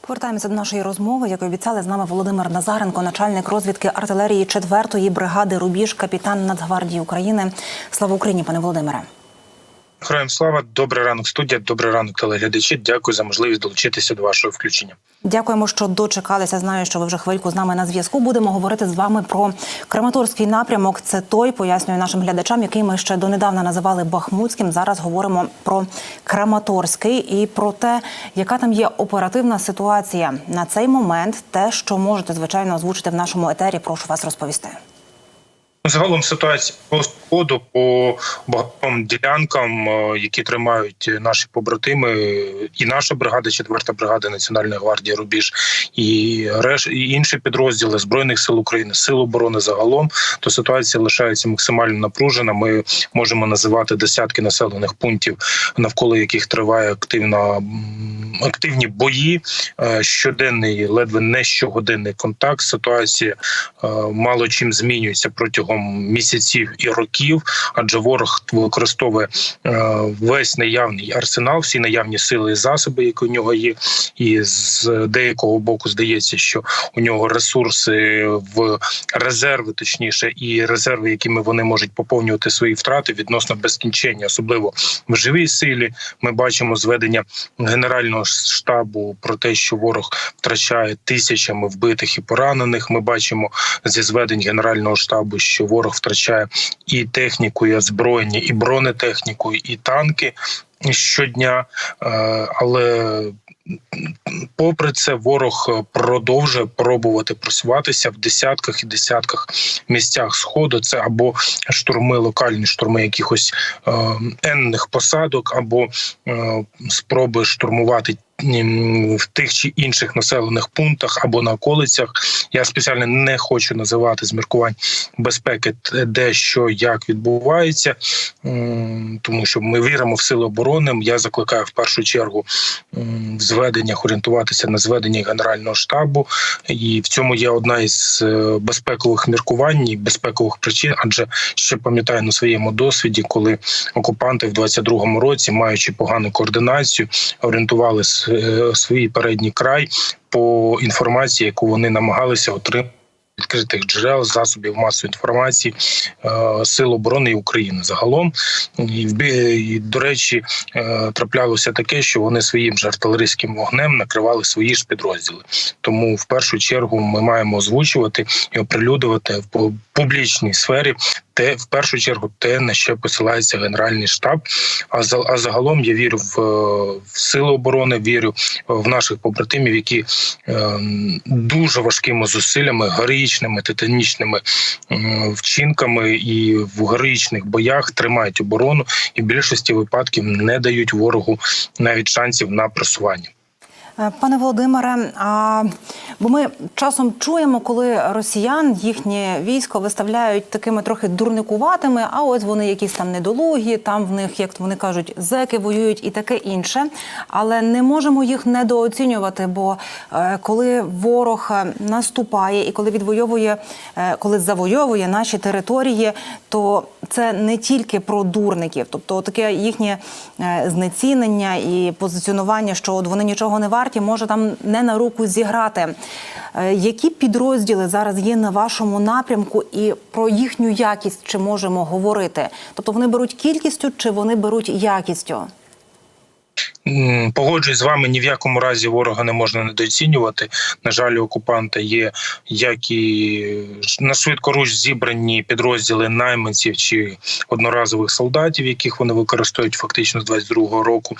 Повертаємося до нашої розмови. Як і обіцяли, з нами Володимир Назаренко, начальник розвідки артилерії 4-ї бригади Рубіж, капітан Нацгвардії України. Слава Україні, пане Володимире. Героям слава, добрий ранок, студія, добрий ранок, телеглядачі. Дякую за можливість долучитися до вашого включення. Дякуємо, що дочекалися. Знаю, що ви вже хвильку з нами на зв'язку. Будемо говорити з вами про Краматорський напрямок. Це той, пояснюю нашим глядачам, який ми ще донедавна називали Бахмутським. Зараз говоримо про Краматорський і про те, яка там є оперативна ситуація на цей момент. Те, що можете звичайно озвучити в нашому етері, прошу вас розповісти. Загалом ситуація по сходу по багатьом ділянкам, е, які тримають наші побратими, і наша бригада, четверта бригада Національної гвардії Рубіж, і реш і інші підрозділи збройних сил України, сил оборони загалом, то ситуація лишається максимально напружена. Ми можемо називати десятки населених пунктів, навколо яких триває активна активні бої. Е, Щоденний, ледве не щогодинний контакт. Ситуація е, мало чим змінюється протягом місяців і років, адже ворог використовує е, весь наявний арсенал, всі наявні сили і засоби, які у нього є, і з деякого боку здається, що у нього ресурси в резерви, точніше, і резерви, якими вони можуть поповнювати свої втрати відносно безкінчення, особливо в живій силі. Ми бачимо зведення генерального штабу про те, що ворог втрачає тисячами вбитих і поранених. Ми бачимо зі зведень генерального штабу, що ворог втрачає і техніку, і озброєння, і бронетехніку, і танки щодня. Е, Але попри це, ворог продовжує пробувати просуватися в десятках і десятках місцях сходу. Це або штурми, локальні штурми якихось е, енних посадок, або е, спроби штурмувати. В тих чи інших населених пунктах або на околицях я спеціально не хочу називати з міркувань безпеки, де що як відбувається, тому що ми віримо в сили оборони. Я закликаю в першу чергу в зведеннях орієнтуватися на зведення генерального штабу, і в цьому є одна із е, безпекових міркувань і безпекових причин. Адже ще пам'ятаю на своєму досвіді, коли окупанти в 22-му році, маючи погану координацію, орієнтували с- е, свій передній край по інформації, яку вони намагалися отримати. Відкритих джерел засобів масової інформації е, сил оборони України загалом і, до речі, е, траплялося таке, що вони своїм же артилерійським вогнем накривали свої ж підрозділи. Тому в першу чергу ми маємо озвучувати і оприлюдувати в пу- публічній сфері те, в першу чергу, те на що посилається генеральний штаб. А за а загалом я вірю в, в сили оборони, вірю в наших побратимів, які е, дуже важкими зусиллями, героїчними, титанічними вчинками і в героїчних боях тримають оборону і в більшості випадків не дають ворогу навіть шансів на просування. Е, Пане Володимире, а бо ми часом чуємо, коли росіян їхнє військо виставляють такими трохи дурникуватими, а ось вони якісь там недолугі, там в них, як вони кажуть, зеки воюють і таке інше. Але не можемо їх недооцінювати, бо е, коли ворог е, наступає і коли відвоює, коли завойовує наші території, то це не тільки про дурників, тобто таке їхнє е, знецінення і позиціонування, що от вони нічого не варті, може там не на руку зіграти. Е, Які підрозділи зараз є на вашому напрямку, і про їхню якість чи можемо говорити? Тобто вони беруть кількістю чи вони беруть якістю? Погоджуюсь з вами, ні в якому разі ворога не можна недооцінювати. На жаль, у окупанта є як і на швидкоруч зібрані підрозділи найманців чи одноразових солдатів, яких вони використовують фактично з 22-го року.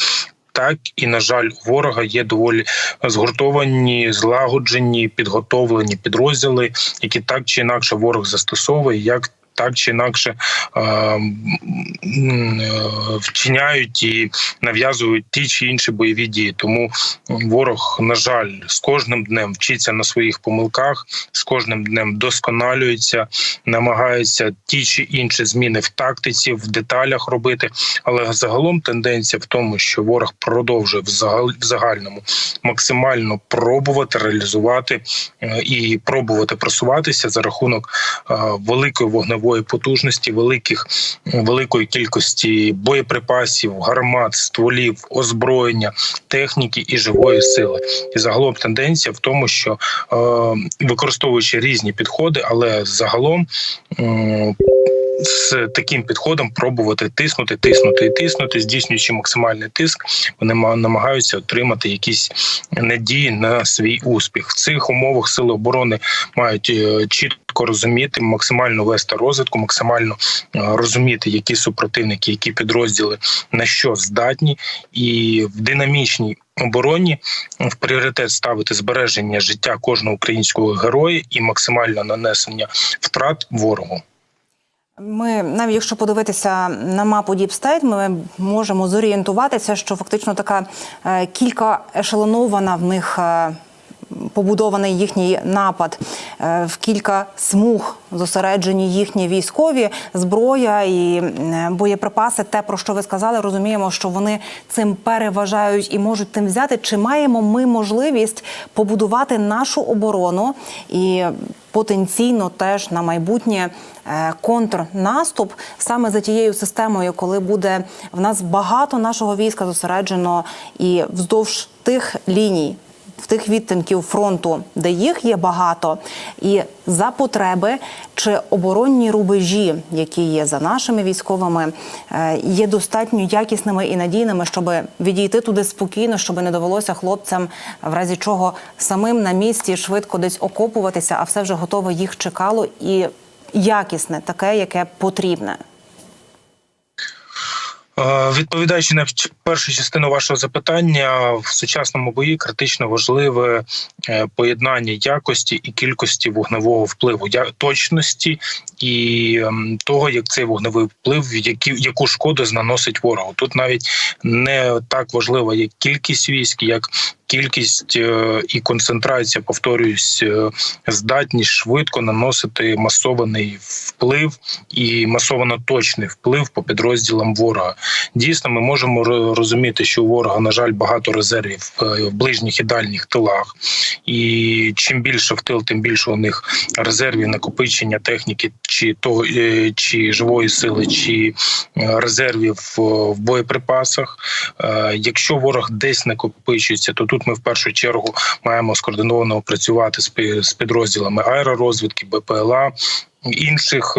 Так і на жаль, у ворога є доволі згуртовані, злагоджені, підготовлені підрозділи, які так чи інакше ворог застосовує, як так чи інакше е, е, вчиняють і нав'язують ті чи інші бойові дії. Тому ворог, на жаль, з кожним днем вчиться на своїх помилках, з кожним днем досконалюється, намагається ті чи інші зміни в тактиці, в деталях робити. Але загалом тенденція в тому, що ворог продовжує в загальному максимально пробувати реалізувати е, і пробувати просуватися за рахунок великої вогневої бойової потужності, великих великої кількості боєприпасів, гармат, стволів, озброєння, техніки і живої сили. І загалом тенденція в тому, що е, використовуючи різні підходи, але загалом. м, з таким підходом пробувати тиснути, тиснути і тиснути, здійснюючи максимальний тиск, вони ма- намагаються отримати якісь надії на свій успіх. В цих умовах сили оборони мають е, чітко розуміти, максимально вести розвитку, максимально е, розуміти, які супротивники, які підрозділи на що здатні, і в динамічній. Обороні в пріоритет ставити збереження життя кожного українського героя і максимальне нанесення втрат ворогу. Ми навіть якщо подивитися на мапу State, ми можемо зорієнтуватися, що фактично така е, кілька ешелонована в них. Побудований їхній напад Е, в кілька смуг зосереджені їхні військові зброя і е, боєприпаси. Те про що ви сказали, розуміємо, що вони цим переважають і можуть тим взяти. Чи маємо ми можливість побудувати нашу оборону і потенційно теж на майбутнє е, контрнаступ саме за тією системою, коли буде в нас багато нашого війська зосереджено і вздовж тих ліній. В тих відтинків фронту, де їх є багато, і за потреби чи оборонні рубежі, які є за нашими військовими, е, є достатньо якісними і надійними, щоб відійти туди спокійно, щоб не довелося хлопцям, в разі чого самим на місці швидко десь окопуватися, а все вже готове їх чекало і якісне, таке, яке потрібне. Е, Відповідаючи на першу частину вашого запитання, в сучасному бої критично важливе е, поєднання якості і кількості вогневого впливу, точності і ем, того, як цей вогневий вплив, які, яку шкоду наносить ворогу. Тут навіть не так важлива як кількість військ, як кількість е, і концентрація, повторююсь, е, здатність швидко наносити масований вплив і масовано точний вплив по підрозділам ворога. Дійсно, ми можемо розуміти, що у ворога, на жаль, багато резервів е, в ближніх і дальніх тилах. І чим більше в тил, тим більше у них резервів накопичення техніки, чи того е, чи живої сили, чи е, резервів в боєприпасах. Е, Якщо ворог десь накопичується, то тут ми в першу чергу маємо скоординовано працювати з пі- з підрозділами аеророзвідки, БПЛА. Інших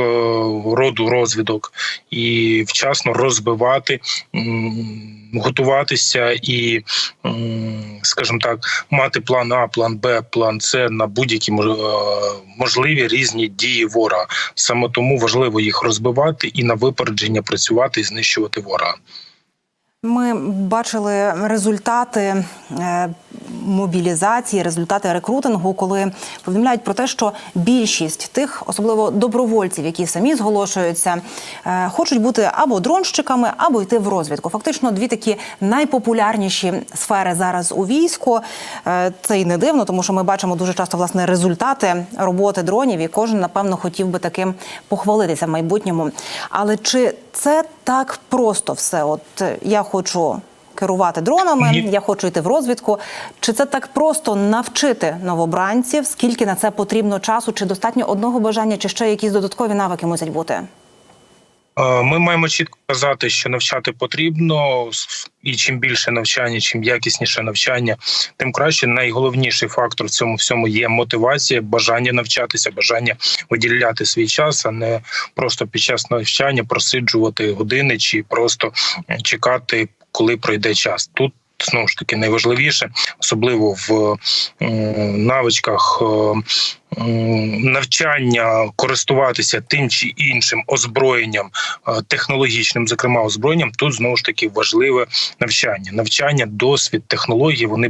роду розвідок і вчасно розбивати, готуватися і, скажімо так, мати план А, план Б, план С на будь-які е, можливі різні дії ворога. Саме тому важливо їх розбивати і на випередження працювати і знищувати ворога. Ми бачили результати е, мобілізації, результати рекрутингу, коли повідомляють про те, що більшість тих, особливо добровольців, які самі зголошуються, е, хочуть бути або дронщиками, або йти в розвідку. Фактично, дві такі найпопулярніші сфери зараз у війську. Е, Це і не дивно, тому що ми бачимо дуже часто власне результати роботи дронів, і кожен напевно хотів би таким похвалитися в майбутньому. Але чи це так просто все? От е, я хочу. Керувати дронами, Ні. я хочу йти в розвідку. Чи це так просто навчити новобранців? Скільки на це потрібно часу? Чи достатньо одного бажання, чи ще якісь додаткові навики мусять бути? Е, Ми маємо чітко казати, що навчати потрібно, і чим більше навчання, чим якісніше навчання, тим краще. Найголовніший фактор в цьому всьому є мотивація, бажання навчатися, бажання виділяти свій час, а не просто під час навчання просиджувати години чи просто чекати, коли пройде час. Тут знову ж таки найважливіше, особливо в навичках. е, Навчання користуватися тим чи іншим озброєнням, е, технологічним, зокрема озброєнням, тут знову ж таки важливе навчання. Навчання, досвід, технології вони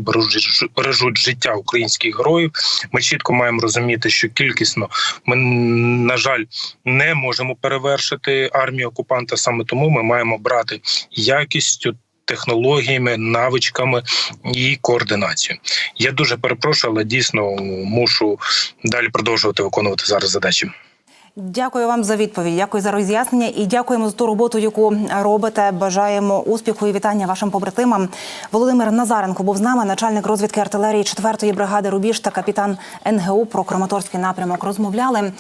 бережуть життя українських героїв. Ми чітко маємо розуміти, що кількісно ми на жаль не можемо перевершити армію окупанта. Саме тому ми маємо брати якістю. Технологіями, навичками і координацією. Я дуже перепрошую, але дійсно мушу далі продовжувати виконувати зараз задачі. Дякую вам за відповідь. Дякую за роз'яснення і дякуємо за ту роботу, яку робите. Бажаємо успіху і вітання вашим побратимам. Володимир Назаренко був з нами, начальник розвідки артилерії 4-ї бригади Рубіж та капітан НГУ про Краматорський напрямок. Розмовляли.